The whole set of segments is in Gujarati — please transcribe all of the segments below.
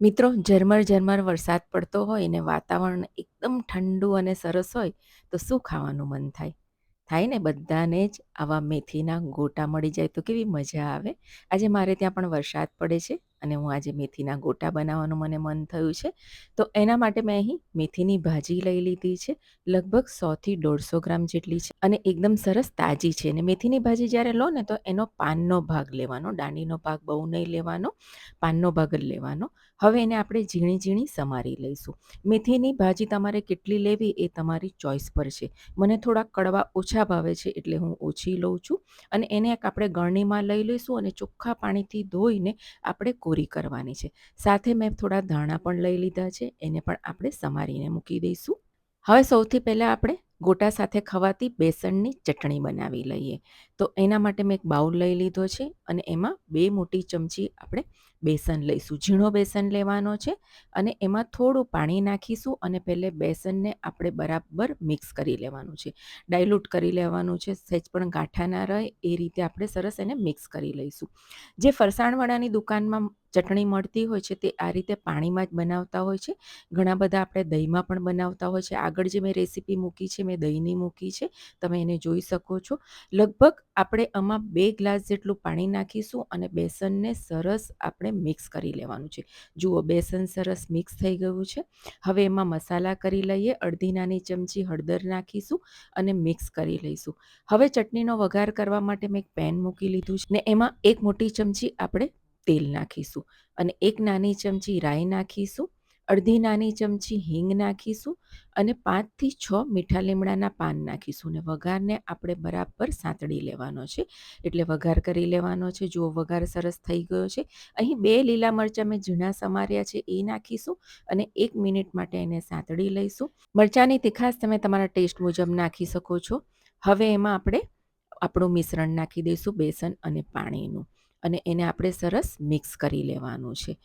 મિત્રો, ઝરમર ઝરમર વરસાદ પડતો હોય ને વાતાવરણ એકદમ ઠંડુ અને સરસ હોય, તો શું ખાવાનું મન થાય? થાય ને બધાને જ આવા મેથીના ગોટા મળી જાય, તો કેવી મજા આવે? આજે મારે ત્યાં પણ વરસાદ પડે છે. અને હું આજે મેથીના ગોટા બનાવવાનું મને મન થયું છે. તો એના માટે મેં અહીં મેથીની ભાજી લઈ લીધી છે. લગભગ સોથી દોઢસો ગ્રામ જેટલી છે અને એકદમ સરસ તાજી છે. ને મેથીની ભાજી જ્યારે લો ને તો એનો પાનનો ભાગ લેવાનો, દાંડીનો ભાગ, બહુ નહીં લેવાનો, પાનનો ભાગ જ લેવાનો. હવે એને આપણે ઝીણી ઝીણી સમારી લઈશું. મેથીની ભાજી તમારે કેટલી લેવી એ તમારી ચોઈસ પર છે. મને થોડા કડવા ઓછા ભાવે છે એટલે હું ઓછી લઉં છું. અને એને એક આપણે ગળણીમાં લઈ લઈશું અને ચોખ્ખા પાણીથી ધોઈને આપણે કોરી કરવાની છે. સાથે મેં થોડા ધાણા પણ લઈ લીધા છે. એને પણ આપણે સમારીને મૂકી દઈશું. હવે સૌથી પહેલાં આપણે ગોટા સાથે ખવાતી બેસનની ચટણી બનાવી લઈએ. તો એના માટે મેં એક બાઉલ લઈ લીધો છે અને એમાં બે મોટી ચમચી આપણે બેસન લઈશું. ઝીણો બેસન લેવાનો છે અને એમાં થોડું પાણી નાખીશું અને પહેલે બેસનને આપણે બરાબર મિક્સ કરી લેવાનું છે. ડાયલ્યુટ કરી લેવાનું છે, સહેજ પણ ગાંઠા ના રહે એ રીતે આપણે સરસ એને મિક્સ કરી લઈશું. જે ફરસાણવાળાની દુકાનમાં ચટણી મળતી હોય છે તે આ રીતે પાણીમાં જ બનાવતા હોય છે. ઘણા બધા આપણે દહીંમાં પણ બનાવતા હોય છે. આગળ જે મેં રેસીપી મૂકી છે, મેં દહીંની મૂકી છે, તમે એને જોઈ શકો છો. લગભગ આપણે આમાં બે ગ્લાસ જેટલું પાણી નાખીશું અને બેસનને સરસ આપણે મિક્સ કરી લેવાનું છે. જુઓ, બેસન સરસ મિક્સ થઈ ગયું છે. હવે એમાં મસાલા કરી લઈએ, અડધી નાની ચમચી હળદર નાખીશું અને મિક્સ કરી લઈશું. હવે ચટણીનો વઘાર કરવા માટે મેં એક પેન મૂકી લીધું છે ને એમાં એક મોટી ચમચી આપણે તેલ નાખીશું અને એક નાની ચમચી રાઈ નાખીશું, અડધી નાની ચમચી હિંગ નાખીશું અને પાંચથી છ મીઠા લીમડાના પાન નાખીશું ને વઘારને આપણે બરાબર સાંતળી લેવાનો છે. એટલે વઘાર કરી લેવાનો છે. જુઓ વઘાર સરસ થઈ ગયો છે. અહીં બે લીલા મરચાં મેં ઝીણા સમાર્યા છે એ નાખીશું અને એક મિનિટ માટે એને સાંતળી લઈશું. મરચાંની તીખાશ તમે તમારા ટેસ્ટ મુજબ નાખી શકો છો. હવે એમાં આપણે આપણું મિશ્રણ નાખી દઈશું, બેસન અને પાણીનું. અને એને આપણે સરસ મિક્સ કરી લેવાનું છે.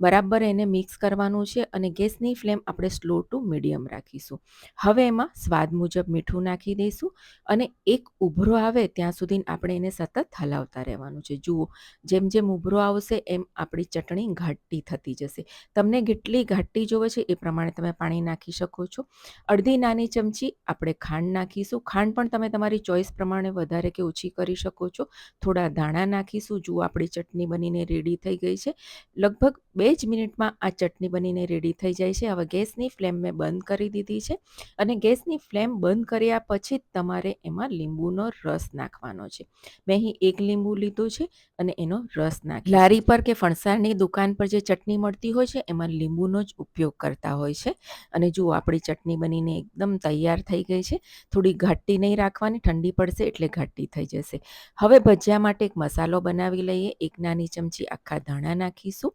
બરાબર એને મિક્સ કરવાનું છે અને ગેસની ફ્લેમ આપણે સ્લો ટુ મીડિયમ રાખીશું. હવે એમાં સ્વાદ મુજબ મીઠું નાખી દઈશું અને એક ઉભરો આવે ત્યાં સુધી આપણે એને સતત હલાવતા રહેવાનું છે. જુઓ, જેમ જેમ ઉભરો આવશે એમ આપણી ચટણી ઘાટી થતી જશે. તમને કેટલી ઘાટી જોવે છે એ પ્રમાણે તમે પાણી નાખી શકો છો. અડધી નાની ચમચી આપણે ખાંડ નાખીશું. ખાંડ પણ તમે તમારી ચોઈસ પ્રમાણે વધારે કે ઓછી કરી શકો છો. થોડા ધાણા નાખીશું. જુઓ, આપણી ચટણી બનીને રેડી થઈ ગઈ છે. લગભગ બે જ મિનિટમાં આ ચટણી બનીને રેડી થઈ જાય છે. હવે ગેસની ફ્લેમ મેં બંધ કરી દીધી છે અને ગેસની ફ્લેમ બંધ કર્યા પછી તમારે એમાં લીંબુનો રસ નાખવાનો છે. મેં અહીં એક લીંબુ લીધું છે અને એનો રસ નાખ લારી પર કે ફણસારની દુકાન પર જે ચટણી મળતી હોય છે એમાં લીંબુનો જ ઉપયોગ કરતા હોય છે. અને જુઓ આપણી ચટણી બનીને એકદમ તૈયાર થઈ ગઈ છે. થોડી ઘાટી નહીં રાખવાની, ઠંડી પડશે એટલે ઘાટી થઈ જશે. હવે ભજીયા માટે એક મસાલો બનાવી લઈએ. એક નાની ચમચી આખા ધાણા નાખીશું.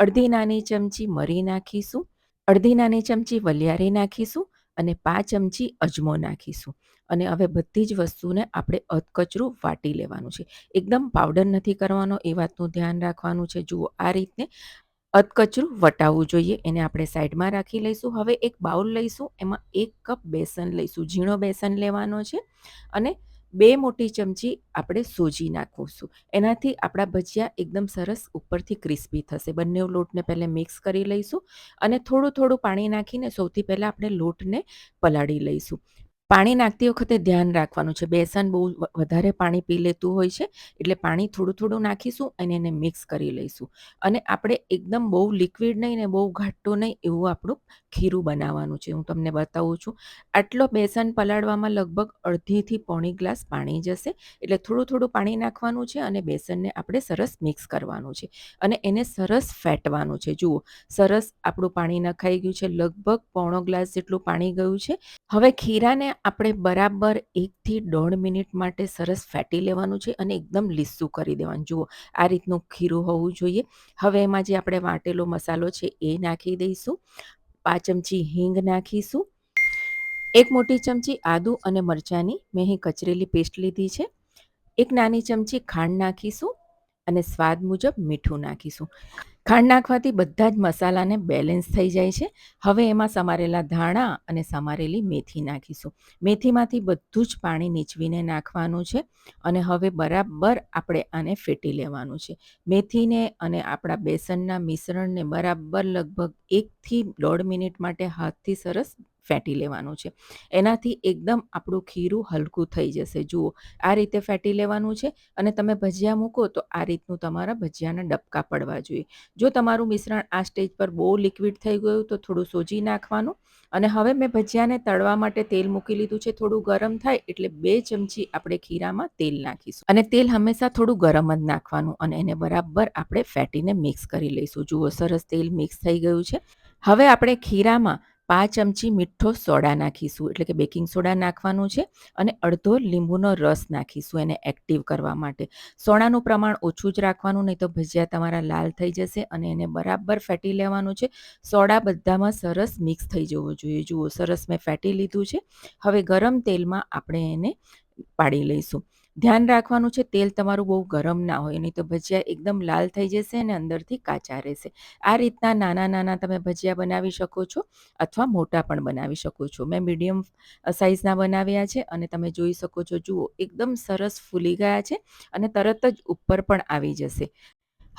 અડધી નાની ચમચી મરી નાખીશું, અડધી નાની ચમચી વલિયારી નાખીશું અને પાંચ ચમચી અજમો નાખીશું. અને હવે બધી જ વસ્તુને આપણે અધકચરું વાટી લેવાનું છે. એકદમ પાવડર નથી કરવાનો, એ વાતનું ધ્યાન રાખવાનું છે. જુઓ, આ રીતને અધકચરું વટાવવું જોઈએ. એને આપણે સાઈડમાં રાખી લઈશું. હવે એક બાઉલ લઈશું. એમાં એક કપ બેસન લઈશું. ઝીણો બેસન લેવાનો છે. અને બે મોટી ચમચી આપણે સોજી નાખીશું. એનાથી આપણા ભજીયા એકદમ સરસ ઉપરથી ક્રિસ્પી થશે. બંને લોટને પહેલાં મિક્સ કરી લઈશું અને થોડું થોડું પાણી નાખીને સૌથી પહેલાં આપણે લોટને પલાળી લઈશું. પાણી નાખતી વખતે ધ્યાન રાખવાનું છે. બેસન બહુ વધારે પાણી પી લેતું હોય છે એટલે પાણી થોડું થોડું નાખીશું અને એને મિક્સ કરી લઈશું. અને આપણે એકદમ બહુ લિક્વિડ નહીં ને બહુ ઘાટું નહીં એવું આપણું ખીરું બનાવવાનું છે, હું તમને બતાવું છું. આટલો બેસન પલાળવામાં લગભગ અડધીથી પોણી ગ્લાસ પાણી જશે. એટલે થોડું થોડું પાણી નાખવાનું છે અને બેસનને આપણે સરસ મિક્સ કરવાનું છે. અને એને સરસ ફેટવાનું છે. જુઓ, સરસ આપણું પાણી નખાઈ ગયું છે. લગભગ પોણો ગ્લાસ જેટલું પાણી ગયું છે. હવે ખીરાને આપણે બરાબર એકથી દોઢ મિનિટ માટે સરસ ફેટી લેવાનું છે અને એકદમ લીસું કરી દેવાનું. જુઓ, આ રીતનું ખીરું હોવું જોઈએ. હવે એમાં જે આપણે વાટેલો મસાલો છે એ નાખી દઈશું. પાંચ ચમચી હિંગ નાખીશું. એક મોટી ચમચી આદુ અને મરચાંની મેં અહીં કચરેલી પેસ્ટ લીધી છે. એક નાની ચમચી ખાંડ નાખીશું અને સ્વાદ મુજબ મીઠું નાખીશું. ખાંડ નાખવાથી બધા જ મસાલાને બેલેન્સ થઈ જાય છે. હવે એમાં સમારેલા ધાણા અને સમારેલી મેથી નાખીશું. મેથીમાંથી બધું જ પાણી નીચવીને નાખવાનું છે અને હવે બરાબર આપણે આને ફેટી લેવાનું છે. મેથીને અને આપણા બેસનના મિશ્રણને બરાબર લગભગ એકથી દોઢ મિનિટ માટે હાથથી સરસ ફેટી લેવાનું છે. એનાથી એકદમ આપણું ખીરું હલકું થઈ જશે. જુઓ, આ રીતે ફેટી લેવાનું છે અને તમે ભજીયા મૂકો તો આ રીતનું તમારા ભજીયાના ડબકા પડવા જોઈએ. જો તમારું મિશ્રણ આ સ્ટેજ પર બહુ લિક્વિડ થઈ ગયું તો થોડું સોજી નાખવાનું. અને હવે મેં ભજીયાને તળવા માટે તેલ મૂકી લીધું છે, થોડું ગરમ થાય એટલે બે ચમચી આપણે ખીરામાં તેલ નાખીશું. અને તેલ હંમેશા થોડું ગરમ જ નાખવાનું અને એને બરાબર આપણે ફેટીને મિક્સ કરી લઈશું. જુઓ, સરસ તેલ મિક્સ થઈ ગયું છે. હવે આપણે ખીરામાં પાંચ ચમચી મીઠો સોડા નાખીશું, એટલે કે બેકિંગ સોડા નાખવાનું છે અને અડધો લીંબુનો રસ નાખીશું એને એક્ટિવ કરવા માટે. સોડાનું પ્રમાણ ઓછું જ રાખવાનું, નહીં તો ભજીયા તમારા લાલ થઈ જશે અને એને બરાબર ફેટી લેવાનું છે. સોડા બધામાં સરસ મિક્સ થઈ જવું જોઈએ. જુઓ, સરસ મેં ફેટી લીધું છે. હવે ગરમ તેલમાં આપણે એને પાડી લઈશું. ધ્યાન રાખવાનું છે, તેલ તમારું બહુ ગરમ ના હોય, નહીં તો ભજીયા એકદમ લાલ થઈ જશે અને અંદરથી કાચા રહેશે. આ રીતના નાના નાના તમે ભજીયા બનાવી શકો છો અથવા મોટા પણ બનાવી શકો છો. મેં મીડિયમ સાઇઝના બનાવ્યા છે અને તમે જોઈ શકો છો, જુઓ, એકદમ સરસ ફૂલી ગયા છે અને તરત જ ઉપર પણ આવી જશે.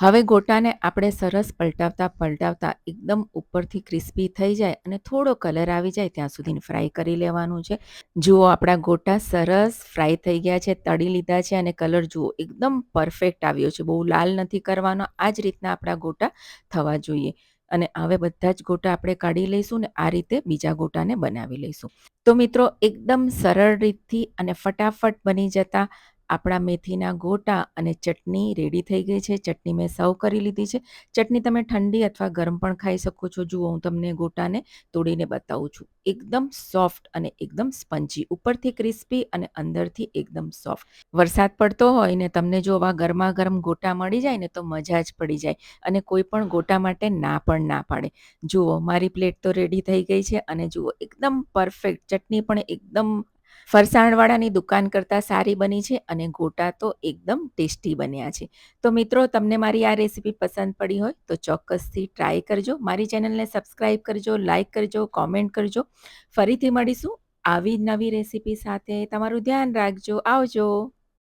હવે ગોટાને આપણે સરસ પલટાવતા પલટાવતા એકદમ ઉપરથી ક્રિસ્પી થઈ જાય અને થોડો કલર આવી જાય ત્યાં સુધી ફ્રાય કરી લેવાનું છે. જુઓ આપણા ગોટા સરસ ફ્રાય થઈ ગયા છે, તળી લીધા છે અને કલર જુઓ એકદમ પરફેક્ટ આવ્યો છે. બહુ લાલ નથી કરવાનો આ જ રીતના આપણા ગોટા થવા જોઈએ. અને હવે બધા જ ગોટા આપણે કાઢી લઈશું ને આ રીતે બીજા ગોટાને બનાવી લઈશું. તો મિત્રો, એકદમ સરળ રીતથી અને ફટાફટ બની જતા આપણા મેથીના ગોટા અને ચટણી રેડી થઈ ગઈ છે. ચટણી મેં સર્વ કરી લીધી છે. ચટણી તમે ઠંડી અથવા ગરમ પણ ખાઈ શકો છો. જુઓ, હું તમને ગોટાને તોડીને બતાવું છું. એકદમ સોફ્ટ અને એકદમ સ્પંજી ઉપરથી ક્રિસ્પી અને અંદરથી એકદમ સોફ્ટ વરસાદ પડતો હોય ને તમને જો આવા ગરમા ગરમ ગોટા મળી જાય ને તો મજા જ પડી જાય અને કોઈ પણ ગોટા માટે ના પણ ના પાડે. જુઓ, મારી પ્લેટ તો રેડી થઈ ગઈ છે અને જુઓ, એકદમ પરફેક્ટ ચટણી પણ એકદમ ફરસાણવાળાની દુકાન કરતાં સારી બની છે અને ગોટા તો એકદમ ટેસ્ટી બન્યા છે. તો મિત્રો, તમને મારી આ રેસીપી પસંદ પડી હોય તો ચોક્કસથી ટ્રાય કરજો. મારી ચેનલને સબસ્ક્રાઈબ કરજો, લાઇક કરજો, કોમેન્ટ કરજો. ફરીથી મળીશું આવી નવી રેસીપી સાથે. તમારું ધ્યાન રાખજો. આવજો.